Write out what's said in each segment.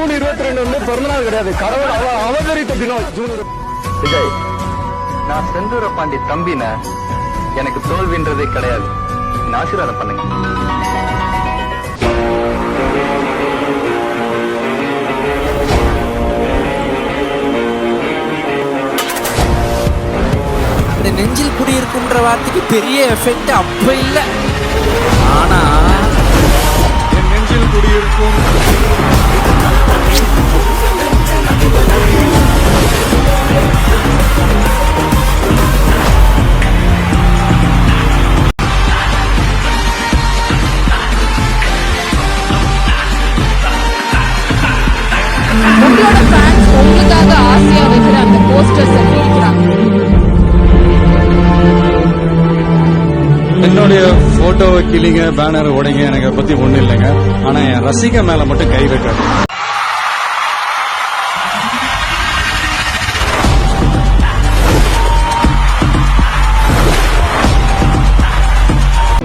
June இருபத்தி ரெண்டு வந்து பிறந்தநாள் கிடையாது. கடவுள் அவ அவதரித்த தினம் ஜூன் விஜய் நான் செந்தூர பாண்டி தம்பின எனக்கு தோல்வின்றதே கிடையாது. என்ன ஆசீர்வாதம் பண்ணுங்க. அந்த நெஞ்சில் குடியிருக்குன்ற வார்த்தைக்கு பெரிய எஃபெக்ட் அப்ப இல்ல. ஆனா என் நெஞ்சில் குடியிருக்கும் உங்களோட ஃபேன்ஸ் உங்களுக்காக ஆசையா வைக்கிற அந்த போஸ்டர்ஸ் என்னுடைய போட்டோவை கிளிங்க பேனர் உடைங்க எனக்கு பத்தி ஒண்ணும் இல்லைங்க. ஆனா என் ரசிக மேல மட்டும் கை வைக்காது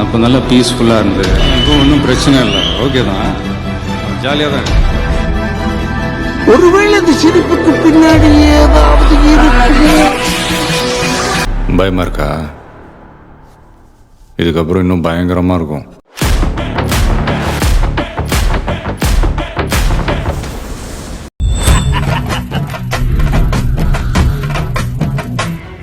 அப்போ நல்லா பீஸ்ஃபுல்லாக இருந்தது இப்போ ஒன்றும் பிரச்சனை இல்லை. ஓகே தான். ஜாலியாக தான். ஒருவேளை இந்த சிரிப்புக்கு பின்னாடி ஏதாவது இருக்கு? பயமா இருக்கா இதுக்கப்புறம் இன்னும் பயங்கரமா இருக்கும்.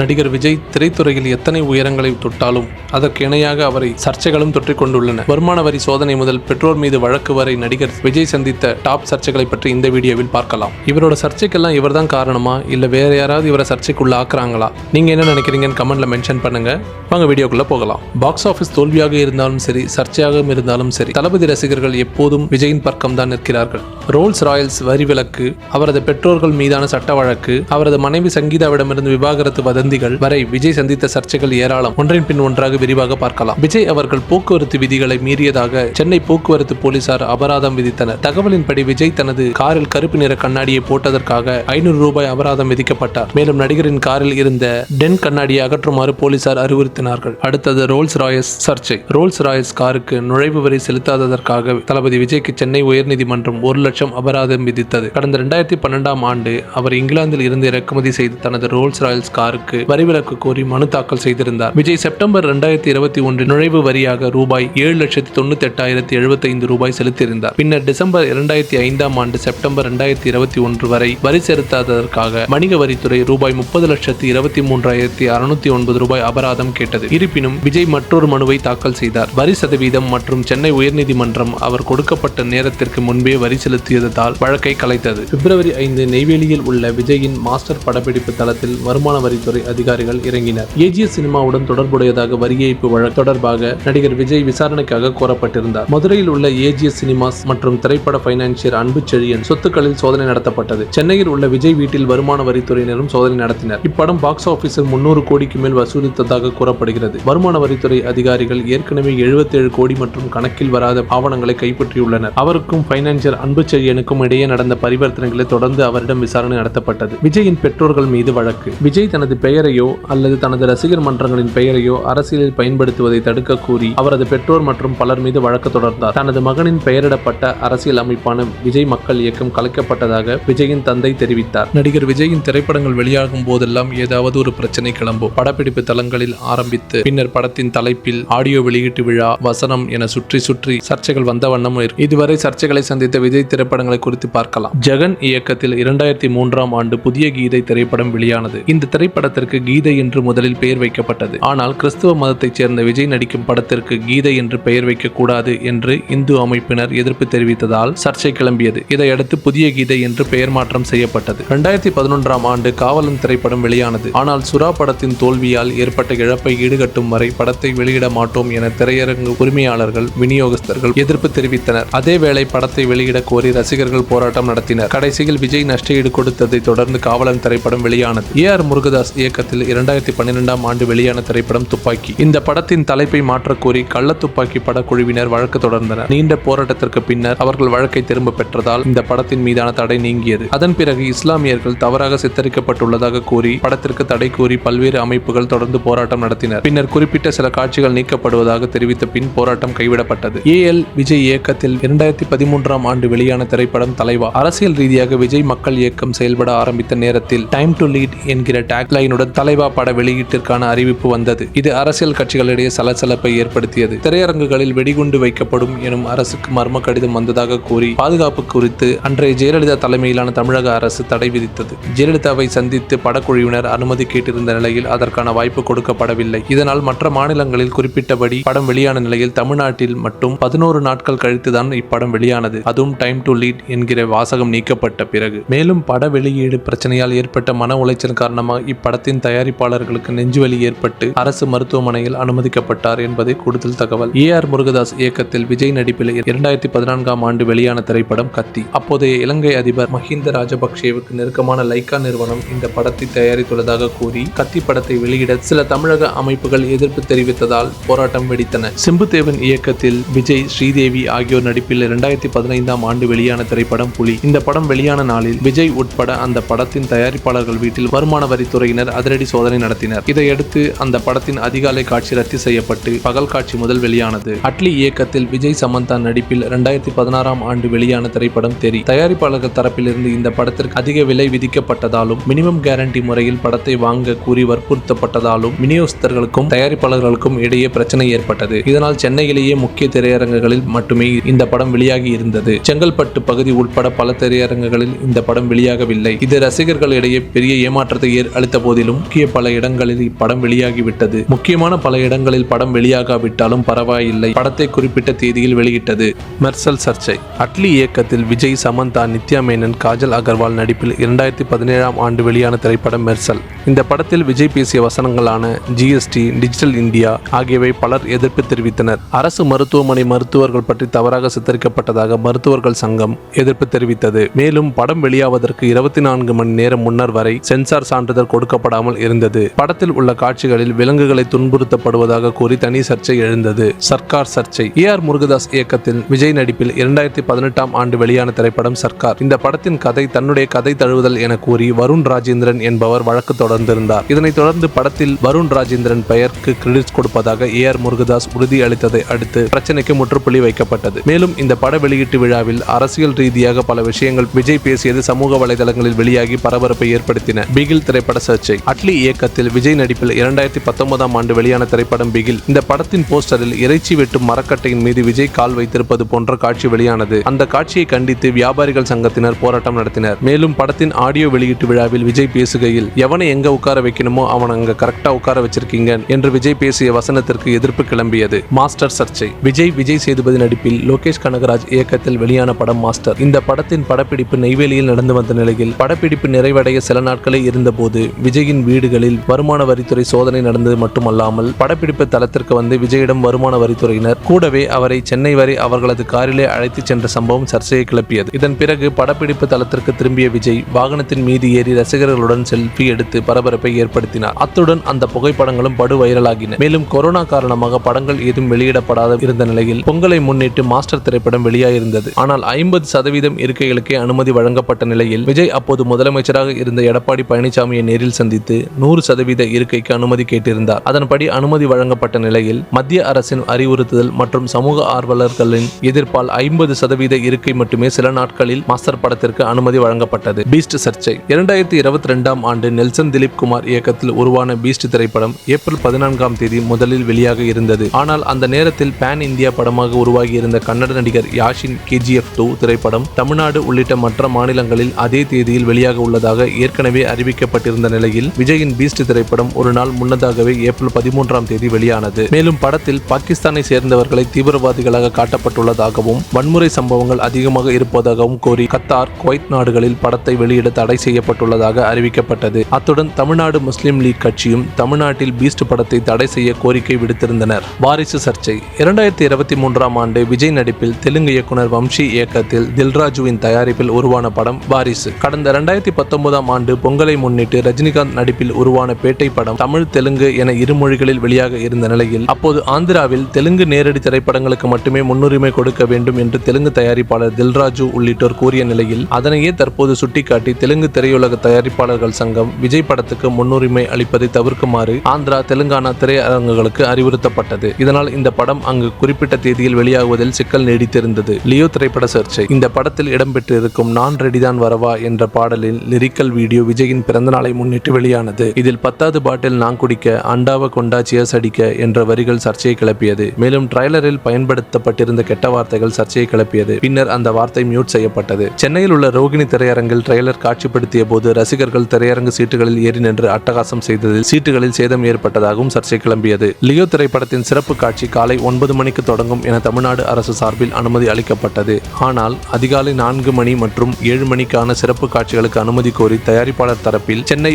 நடிகர் விஜய் திரைத்துறையில் எத்தனை உயரங்களை தொட்டாலும் அதற்கு இணையாக அவரை சர்ச்சைகளும் தொற்றிக் கொண்டுள்ளன வருமான வரி சோதனை முதல் பெற்றோர் மீது வழக்கு வரை நடிகர் விஜய் சந்தித்த டாப் சர்ச்சைகளை பற்றி இந்த வீடியோவில் பார்க்கலாம். இவரோட சர்ச்சைக்கெல்லாம் இவர்தான் காரணமா? இல்ல வேற யாராவது இவரை சர்ச்சைக்குள்ள ஆக்குறாங்களா? நீங்க என்ன நினைக்கிறீங்கன்னு கமெண்ட்ல மென்ஷன் பண்ணுங்க. வாங்க வீடியோக்குள்ள போகலாம். பாக்ஸ் ஆபீஸ் தோல்வியாக இருந்தாலும் சரி சர்ச்சையாகவும் இருந்தாலும் சரி தளபதி ரசிகர்கள் எப்போதும் விஜயின் பக்கம் தான் நிற்கிறார்கள். ரோல்ஸ் ராயல்ஸ் வரி விலக்கு அவரது பெற்றோர்கள் மீதான சட்ட வழக்கு அவரது மனைவி சங்கீதாவிடமிருந்து விவாகரத்து சந்திகள் வரை விஜய் சந்தித்த சர்ச்சைகள் ஏராளம். ஒன்றின் பின் ஒன்றாக விரிவாக பார்க்கலாம். விஜய் அவர்கள் போக்குவரத்து விதிகளை மீறியதாக சென்னை போக்குவரத்து போலீசார் அபராதம் விதித்தனர். தகவலின்படி விஜய் தனது காரில் கருப்பு நிற கண்ணாடியை போட்டதற்காக ஐநூறு ரூபாய் அபராதம் விதிக்கப்பட்டார். மேலும் நடிகரின் காரில் இருந்த டென் கண்ணாடியை அகற்றுமாறு போலீசார் அறிவுறுத்தினார்கள். அடுத்தது ரோல்ஸ் ராயஸ் சர்ச்சை. ரோல்ஸ் ராயஸ் காருக்கு நுழைவு வரி செலுத்தாததற்காக தளபதி விஜய்க்கு சென்னை உயர்நீதிமன்றம் ஒரு லட்சம் அபராதம் விதித்தது. கடந்த இரண்டாயிரத்தி பன்னெண்டாம் ஆண்டு அவர் இங்கிலாந்தில் இருந்து இறக்குமதி செய்து தனது ரோல்ஸ் ராயல்ஸ் காருக்கு வரிவிலக்கு கோரி மனு தாக்கல் செய்திருந்தார். விஜய் செப்டம்பர் இரண்டாயிரத்தி இருபத்தி ஒன்று நுழைவு வரியாக ரூபாய் ஏழு லட்சத்தி தொண்ணூத்தி எட்டாயிரத்தி எழுபத்தைந்து ரூபாய் செலுத்தியிருந்தார். பின்னர் டிசம்பர் இரண்டாயிரத்தி ஐந்தாம் ஆண்டு செப்டம்பர் இரண்டாயிரத்தி இருபத்தி ஒன்று வரை வரி செலுத்தாததற்காக வணிக வரித்துறை ரூபாய் முப்பது லட்சத்தி இருபத்தி மூன்றாயிரத்தி அறுநூத்தி ஒன்பது ரூபாய் அபராதம் கேட்டது. இருப்பினும் விஜய் மற்றொரு மனுவை தாக்கல் செய்தார். வரி சதவீதம் மற்றும் சென்னை உயர்நீதிமன்றம் அவர் கொடுக்கப்பட்ட நேரத்திற்கு முன்பே வரி செலுத்தியதால் வழக்கை கலைத்தது. பிப்ரவரி ஐந்து நெய்வேலியில் உள்ள விஜயின் மாஸ்டர் படப்பிடிப்பு தளத்தில் வருமான வரித்துறை அதிகாரிகள் இறங்கினர். ஏஜிஎஸ் சினிமாவுடன் தொடர்புடையதாக வரி ஏய்ப்பு வழக்கு தொடர்பாக நடிகர் விஜய் விசாரணைக்காக கோரப்பட்டிருந்தார். மதுரையில் உள்ள ஏஜிஎஸ் சினிமாஸ் மற்றும் திரைப்பட பைனான்சியர் அன்பு செழியன் சொத்துக்களில் சோதனை நடத்தப்பட்டது. சென்னையில் உள்ள விஜய் வீட்டில் வருமான வரித்துறையினரும் சோதனை நடத்தினர். இப்படம் பாக்ஸ் ஆபீஸில் முன்னூறு கோடிக்கு மேல் வசூலித்ததாக கூறப்படுகிறது. வருமான வரித்துறை அதிகாரிகள் ஏற்கனவே 77 கோடி மற்றும் கணக்கில் வராத ஆவணங்களை கைப்பற்றியுள்ளனர். அவருக்கும் பைனான்சியர் அன்பு செழியனுக்கும் இடையே நடந்த பரிவர்த்தனைகளை தொடர்ந்து அவரிடம் விசாரணை நடத்தப்பட்டது. விஜயின் பெற்றோர்கள் மீது வழக்கு. விஜய் தனது பெயரையோ அல்லது தனது ரசிகர் மன்றங்களின் பெயரையோ அரசியலில் பயன்படுத்துவதை தடுக்க கூறி அவரது பெற்றோர் மற்றும் பலர் மீது வழக்கு தொடர்ந்தார். தனது மகனின் பெயரிடப்பட்ட அரசியல் அமைப்பான விஜய் மக்கள் இயக்கம் கலைக்கப்பட்டதாக விஜயின் தந்தை தெரிவித்தார். நடிகர் விஜயின் திரைப்படங்கள் வெளியாகும் போதெல்லாம் ஏதாவது ஒரு பிரச்சனை கிளம்பும். படப்பிடிப்பு தளங்களில் ஆரம்பித்து பின்னர் படத்தின் தலைப்பில் ஆடியோ வெளியீட்டு விழா வசனம் என சுற்றி சுற்றி சர்ச்சைகள் வந்த வண்ணம் இதுவரை சர்ச்சைகளை சந்தித்த விஜய் திரைப்படங்களை குறித்து பார்க்கலாம். ஜெகன் இயக்கத்தில் இரண்டாயிரத்தி மூன்றாம் ஆண்டு புதிய கீதை திரைப்படம் வெளியானது. இந்த திரைப்படத்திற்கு கீதை என்று முதலில் பெயர் வைக்கப்பட்டது. ஆனால் கிறிஸ்துவ மதத்தைச் சேர்ந்த விஜய் நடிக்கும் படத்திற்கு கீதை என்று பெயர் வைக்கக்கூடாது என்று இந்து அமைப்பினர் எதிர்ப்பு தெரிவித்ததால் சர்ச்சை கிளம்பியது. இதையடுத்து புதிய கீதை என்று பெயர் மாற்றம் செய்யப்பட்டது. இரண்டாயிரத்தி பதினொன்றாம் ஆண்டு காவலன் திரைப்படம் வெளியானது. ஆனால் சுறா படத்தின் தோல்வியால் ஏற்பட்ட இழப்பை ஈடுகட்டும் வரை படத்தை வெளியிட மாட்டோம் என திரையரங்கு உரிமையாளர்கள் விநியோகஸ்தர்கள் எதிர்ப்பு தெரிவித்தனர். அதேவேளை படத்தை வெளியிட கோரி ரசிகர்கள் போராட்டம் நடத்தினர். கடைசியில் விஜய் நஷ்டஈடு கொடுத்ததை தொடர்ந்து காவலன் திரைப்படம் வெளியானது. ஏ ஆர் முருகதாஸ் இயக்க இயக்கத்தில் இரண்டாயிரத்தி பன்னிரெண்டாம் ஆண்டு வெளியான திரைப்படம் துப்பாக்கி. இந்த படத்தின் தலைப்பை மாற்றக்கோரி கள்ள துப்பாக்கி படக்குழுவினர் வழக்கு தொடர்ந்தனர். நீண்ட போராட்டத்திற்கு பின்னர் அவர்கள் வழக்கை திரும்ப பெற்றதால் இந்த படத்தின் மீதான தடை நீங்கியது. அதன் பிறகு இஸ்லாமியர்கள் தவறாக சித்தரிக்கப்பட்டுள்ளதாக கூறி படத்திற்கு தடை கூறி பல்வேறு அமைப்புகள் தொடர்ந்து போராட்டம் நடத்தினர். பின்னர் குறிப்பிட்ட சில காட்சிகள் நீக்கப்படுவதாக தெரிவித்த பின் போராட்டம் கைவிடப்பட்டது. ஏ. எல். விஜய் இயக்கத்தில் இரண்டாயிரத்தி பதிமூன்றாம் ஆண்டு வெளியான திரைப்படம் தலைவா. அரசியல் ரீதியாக விஜய் மக்கள் இயக்கம் செயல்பட ஆரம்பித்த நேரத்தில் டைம் டு லீட் என்கிற டேக்லைனுடன் தலைவா பட வெளியீட்டிற்கான அறிவிப்பு வந்தது. இது அரசியல் கட்சிகளிடையே சலசலப்பை ஏற்படுத்தியது. திரையரங்குகளில் வெடிகுண்டு வைக்கப்படும் எனும் அரசுக்கு மர்ம கடிதம் வந்ததாக கூறி பாதுகாப்பு குறித்து அன்றைய ஜெயலலிதா தலைமையிலான தமிழக அரசு தடை விதித்தது. ஜெயலலிதாவை சந்தித்து படக்குழுவினர் அனுமதி கேட்டிருந்த நிலையில் அதற்கான வாய்ப்பு கொடுக்கப்படவில்லை. இதனால் மற்ற மாநிலங்களில் குறிப்பிட்டபடி படம் வெளியான நிலையில் தமிழ்நாட்டில் மட்டும் பதினோரு நாட்கள் கழித்துதான் இப்படம் வெளியானது. அதுவும் டைம் டு லீட் என்கிற வாசகம் நீக்கப்பட்ட பிறகு. மேலும் பட வெளியீடு பிரச்சனையால் ஏற்பட்ட மன உளைச்சல் காரணமாக இப்படத்தை படத்தின் தயாரிப்பாளர்களுக்கு நெஞ்சுவலி ஏற்பட்டு அரசு மருத்துவமனையில் அனுமதிக்கப்பட்டார் என்பதே கூடுதல் தகவல். ஏ ஆர் முருகதாஸ் இயக்கத்தில் விஜய் நடிப்பில் இரண்டாயிரத்தி பதினான்காம் ஆண்டு வெளியான திரைப்படம் கத்தி. அப்போதைய இலங்கை அதிபர் மஹிந்த ராஜபக்சேவுக்கு நெருக்கமான லைக்கா நிறுவனம் இந்த படத்தை தயாரித்துள்ளதாக கூறி கத்தி படத்தை வெளியிட சில தமிழக அமைப்புகள் எதிர்ப்பு தெரிவித்ததால் போராட்டம் வெடித்தன. சிம்புதேவன் இயக்கத்தில் விஜய் ஸ்ரீதேவி ஆகியோர் நடிப்பில் இரண்டாயிரத்தி பதினைந்தாம் ஆண்டு வெளியான திரைப்படம் புலி. இந்த படம் வெளியான நாளில் விஜய் உட்பட அந்த படத்தின் தயாரிப்பாளர்கள் வீட்டில் வருமான வரித்துறையினர் அதிரடி சோதனை நடத்தினர். இதையடுத்து அந்த படத்தின் அதிகாலை காட்சி ரத்து செய்யப்பட்டு பகல் காட்சி முதல் வெளியானது. அட்லி இயக்கத்தில் விஜய் சமந்தா நடிப்பில் இரண்டாயிரத்தி பதினாறாம் ஆண்டு வெளியான திரைப்படம் தெரி. தயாரிப்பாளர்கள் தரப்பிலிருந்து இந்த படத்திற்கு அதிக விலை விதிக்கப்பட்டதாலும் மினிமம் கேரண்டி முறையில் படத்தை வாங்க கூறி வற்புறுத்தப்பட்டதாலும் விநியோகஸ்தர்களுக்கும் தயாரிப்பாளர்களுக்கும் இடையே பிரச்சனை ஏற்பட்டது. இதனால் சென்னையிலேயே முக்கிய திரையரங்குகளில் மட்டுமே இந்த படம் வெளியாகி இருந்தது. செங்கல்பட்டு பகுதி உட்பட பல திரையரங்குகளில் இந்த படம் வெளியாகவில்லை. இது ரசிகர்களிடையே பெரிய ஏமாற்றத்தை ஏற் அளித்த போதிலும் மேலும் முக்கிய பல இடங்களில் இப்படம் வெளியாகிவிட்டது. முக்கியமான பல இடங்களில் படம் வெளியாகாவிட்டாலும் பரவாயில்லை. படத்தை குறிப்பிட்ட தேதியில் வெளியிட்டது. மெர்சல் சர்ச்சை. அட்லி இயக்கத்தில் விஜய் சமந்தா நித்யா மேனன் காஜல் அகர்வால் நடிப்பில் இரண்டாயிரத்தி பதினேழாம் ஆண்டு வெளியான திரைப்படம் மெர்சல். இந்த படத்தில் விஜய் பேசிய வசனங்களான ஜிஎஸ்டி டிஜிட்டல் இந்தியா ஆகியவை பலர் எதிர்ப்பு தெரிவித்தனர். அரசு மருத்துவமனை மருத்துவர்கள் பற்றி தவறாக சித்தரிக்கப்பட்டதாக மருத்துவர்கள் சங்கம் எதிர்ப்பு தெரிவித்தது. மேலும் படம் வெளியாவதற்கு இருபத்தி நான்கு மணி நேரம் முன்னர் வரை சென்சார் சான்றிதழ் கொடுக்கப்படாமல் இருந்தது. படத்தில் உள்ள காட்சிகளில் விலங்குகளை துன்புறுத்தப்படுவதாக கூறி தனி சர்ச்சை எழுந்தது. சர்க்கார் சர்ச்சை. ஏ ஆர் முருகதாஸ் இயக்கத்தில் விஜய் நடிப்பில் இரண்டாயிரத்தி பதினெட்டாம் ஆண்டு வெளியான திரைப்படம் சர்க்கார். இந்த படத்தின் கதை தன்னுடைய கதை தழுவுதல் என கூறி வருண் ராஜேந்திரன் என்பவர் வழக்கு தொடர்ந்திருந்தார். இதனைத் தொடர்ந்து படத்தில் வருண் ராஜேந்திரன் பெயருக்கு கிரெடிட்ஸ் கொடுப்பதாக ஏ ஆர் முருகதாஸ் உறுதி அளித்ததை அடுத்து பிரச்சனைக்கு முற்றுப்புள்ளி வைக்கப்பட்டது. மேலும் இந்த பட வெளியீட்டு விழாவில் அரசியல் ரீதியாக பல விஷயங்கள் விஜய் பேசியது சமூக வலைதளங்களில் வெளியாகி பரபரப்பை ஏற்படுத்தின. பிகில் திரைப்பட சர்ச்சை. அட்லி இயக்கத்தில் விஜய் நடிப்பில் இரண்டாயிரத்தி பத்தொன்பதாம் ஆண்டு வெளியான திரைப்படம் பிகில். இந்த படத்தின் போஸ்டரில் இறைச்சி வெட்டும் மரக்கட்டையின் மீது விஜய் கால் வைத்திருப்பது போன்ற காட்சி வெளியானது. அந்த காட்சியை கண்டித்து வியாபாரிகள் சங்கத்தினர் போராட்டம் நடத்தினர். மேலும் படத்தின் ஆடியோ வெளியீட்டு விழாவில் விஜய் பேசுகையில் எவனை எங்க உட்கார வைக்கணுமோ அவன் அங்க கரெக்டா உட்கார வச்சிருக்கீங்க என்று விஜய் பேசிய வசனத்திற்கு எதிர்ப்பு கிளம்பியது. மாஸ்டர் சர்ச்சை. விஜய் விஜய் சேதுபதி நடிப்பில் லோகேஷ் கனகராஜ் இயக்கத்தில் வெளியான படம் மாஸ்டர். இந்த படத்தின் படப்பிடிப்பு நெய்வேலியில் நடந்து வந்த நிலையில் படப்பிடிப்பு நிறைவடைய சில நாட்களே இருந்தபோது விஜயின் வீடுகளில் வருமான வரித்துறை சோதனை நடந்தது மட்டுமல்லாமல் படப்பிடிப்பு தளத்திற்கு வந்து விஜயிடம் வருமான வரித்துறையினர் கூடவே அவரை சென்னை வரை அவர்களது காரிலே அழைத்துச் சென்ற சம்பவம் சர்ச்சையை கிளப்பியது. இதன் பிறகு படப்பிடிப்பு தளத்திற்கு திரும்பிய விஜய் வாகனத்தின் மீது ஏறி ரசிகர்களுடன் செல்ஃபி எடுத்து பரபரப்பை ஏற்படுத்தினார். அத்துடன் அந்த புகைப்படங்களும் படு வைரலாகின. மேலும் கொரோனா காரணமாக படங்கள் ஏதும் வெளியிடப்படாத இருந்த நிலையில் பொங்கலை முன்னிட்டு மாஸ்டர் திரைப்படம் வெளியாயிருந்தது. ஆனால் ஐம்பது சதவீதம் இருக்கைகளுக்கே அனுமதி வழங்கப்பட்ட நிலையில் விஜய் அப்போது முதலமைச்சராக இருந்த எடப்பாடி பழனிசாமியை நேரில் சந்தித்து நூறு சதவீத இருக்கைக்கு அனுமதி கேட்டிருந்தார். அதன்படி அனுமதி வழங்கப்பட்ட நிலையில் மத்திய அரசின் அறிவுறுத்துதல் மற்றும் சமூக ஆர்வலர்களின் எதிர்ப்பால் ஐம்பது சதவீத இருக்கை மட்டுமே சில நாட்களில் மாஸ்டர் படத்திற்கு அனுமதி வழங்கப்பட்டது. பீஸ்ட் சர்ச்சை. இரண்டாயிரத்தி இருபத்தி ரெண்டாம் ஆண்டு நெல்சன் திலீப் குமார் இயக்கத்தில் உருவான பீஸ்ட் திரைப்படம் ஏப்ரல் பதினான்காம் தேதி முதலில் வெளியாக இருந்தது. ஆனால் அந்த நேரத்தில் பேன் இந்தியா படமாக உருவாகி இருந்த கன்னட நடிகர் யாஷின் கேஜிஎஃப் டூ திரைப்படம் தமிழ்நாடு உள்ளிட்ட மற்ற மாநிலங்களில் அதே தேதியில் வெளியாக உள்ளதாக ஏற்கனவே அறிவிக்கப்பட்டிருந்த நிலையில் விஜயின் பீஸ்ட் திரைப்படம் ஒரு நாள் முன்னதாகவே ஏப்ரல் பதிமூன்றாம் தேதி வெளியானது. மேலும் படத்தில் பாகிஸ்தானை சேர்ந்தவர்களை தீவிரவாதிகளாக காட்டப்பட்டுள்ளதாகவும் வன்முறை சம்பவங்கள் அதிகமாக இருப்பதாகவும் கோரி கத்தார் குவைத் நாடுகளில் படத்தை வெளியிட தடை செய்யப்பட்டுள்ளதாக அறிவிக்கப்பட்டது. அத்துடன் தமிழ்நாடு முஸ்லிம் லீக் கட்சியும் தமிழ்நாட்டில் பீஸ்ட் படத்தை தடை செய்ய கோரிக்கை விடுத்திருந்தனர். வாரிசு சர்ச்சை. இரண்டாயிரத்தி இருபத்தி மூன்றாம் ஆண்டு விஜய் நடிப்பில் தெலுங்கு இயக்குனர் வம்சி இயக்கத்தில் தில்ராஜுவின் தயாரிப்பில் உருவான படம் வாரிசு. கடந்த இரண்டாயிரத்தி பத்தொன்பதாம் ஆண்டு பொங்கலை முன்னிட்டு ரஜினிகாந்த் நடிப்பில் உருவான பேட்டை படம் தமிழ் தெலுங்கு என இரு மொழிகளில் வெளியாக இருந்த நிலையில் அப்போது ஆந்திராவில் தெலுங்கு நேரடி திரைப்படங்களுக்கு மட்டுமே முன்னுரிமை கொடுக்க வேண்டும் என்று தெலுங்கு தயாரிப்பாளர் தில்ராஜு உள்ளிட்டோர் கூறிய நிலையில் அதனையே தற்போது சுட்டிக்காட்டி தெலுங்கு திரையுலக தயாரிப்பாளர்கள் சங்கம் விஜய் படத்துக்கு முன்னுரிமை அளிப்பதை தவிர்க்குமாறு ஆந்திரா தெலுங்கானா திரையரங்குகளுக்கு அறிவுறுத்தப்பட்டது. இதனால் இந்த படம் அங்கு குறிப்பிட்ட தேதியில் வெளியாகுவதில் சிக்கல் நீடித்திருந்தது. லியோ திரைப்பட சர்ச்சை. இந்த படத்தில் இடம்பெற்றிருக்கும் நான் ரெடிதான் வரவா என்ற பாடலில் லிரிக்கல் வீடியோ விஜயின் பிறந்தநாளை முன்னிட்டு வெளியானது இதில் பத்தாவது பாட்டில் நான் குடிக்க அண்டாவ கொண்டா சியர்ஸ் அடிக்க என்ற வரிகள் சர்ச்சையை கிளப்பியது. மேலும் ட்ரைலரில் பயன்படுத்தப்பட்டிருந்த கெட்ட வார்த்தைகள் சர்ச்சையை கிளப்பியது. பின்னர் அந்த வார்த்தை மியூட் செய்யப்பட்டது. சென்னையில் உள்ள ரோகிணி திரையரங்கில் ட்ரைலர் காட்சிப்படுத்திய போது ரசிகர்கள் திரையரங்கு சீட்டுகளில் ஏறி நின்று அட்டகாசம் செய்ததில் சீட்டுகளில் சேதம் ஏற்பட்டதாகவும் சர்ச்சை கிளம்பியது. லியோ திரைப்படத்தின் சிறப்பு காட்சி காலை ஒன்பது மணிக்கு தொடங்கும் என தமிழ்நாடு அரசு சார்பில் அனுமதி அளிக்கப்பட்டது. ஆனால் அதிகாலை நான்கு மணி மற்றும் ஏழு மணிக்கான சிறப்பு காட்சிகளுக்கு அனுமதி கோரி தயாரிப்பாளர் தரப்பில் சென்னை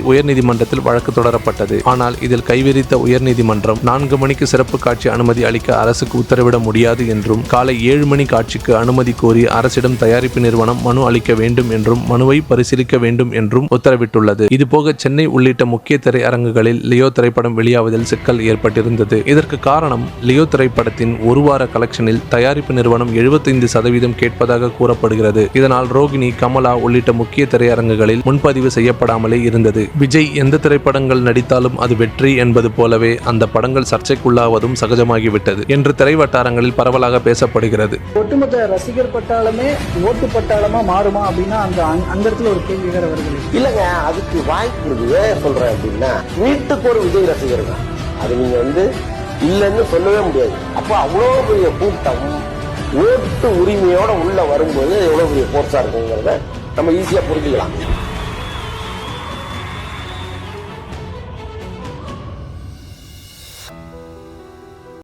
உயர்நீதிமன்றத்தில் வழக்கு தொடரப்பட்டது. ஆனால் இதில் கைவிரித்த உயர்நீதிமன்றம் நான்கு மணிக்கு சிறப்பு காட்சி அனுமதி அளிக்க அரசுக்கு உத்தரவிட முடியாது என்றும் காலை ஏழு மணி காட்சிக்கு அனுமதி கோரி அரசிடம் தயாரிப்பு நிறுவனம் மனு அளிக்க வேண்டும் என்றும் மனுவை பரிசீலிக்க வேண்டும் என்றும் உத்தரவிட்டுள்ளது. இதுபோக சென்னை உள்ளிட்ட முக்கிய திரையரங்குகளில் லியோ திரைப்படம் வெளியாவதில் சிக்கல் ஏற்பட்டிருந்தது. இதற்கு காரணம் லியோ திரைப்படத்தின் ஒரு வார கலெக்ஷனில் தயாரிப்பு நிறுவனம் 75% சதவீதம் கேட்பதாக கூறப்படுகிறது. இதனால் ரோகிணி கமலா உள்ளிட்ட முக்கிய திரையரங்குகளில் முன்பதிவு செய்யப்படாமலே இருந்தது. விஜய் எந்த திரைப்படங்கள் நடித்தாலும் அது வெற்றி என்பது போலவே அந்த படங்கள் சர்ச்சைக்குள்ளாவதும் சகஜமாகிவிட்டது என்று திரை வட்டாரங்களில் பரவலாக பேசப்படுகிறது. ஒட்டுமொத்த ரசிகர் பட்டாளமே ஓட்டு பட்டாளமா மாறுமா அப்படின்னா அந்த அந்த- இடத்துல ஒரு கேள்வி வேற வருது. இல்லங்க அதுக்கு வாய்ப்பு இருக்கு. ஏன் சொல்றேன் அப்படின்னா வீட்டுக்கு ஒரு விஜய் ரசிகர் தான். அது நீங்க வந்து இல்லைன்னு சொல்லவே முடியாது. அப்ப அவ்வளவு பெரிய கூட்டம் ஓட்டு உரிமையோட உள்ள வரும்போது எவ்வளவு பெரிய போர்ஸா இருக்குங்கிறத நம்ம ஈஸியா புரிஞ்சுக்கலாம்.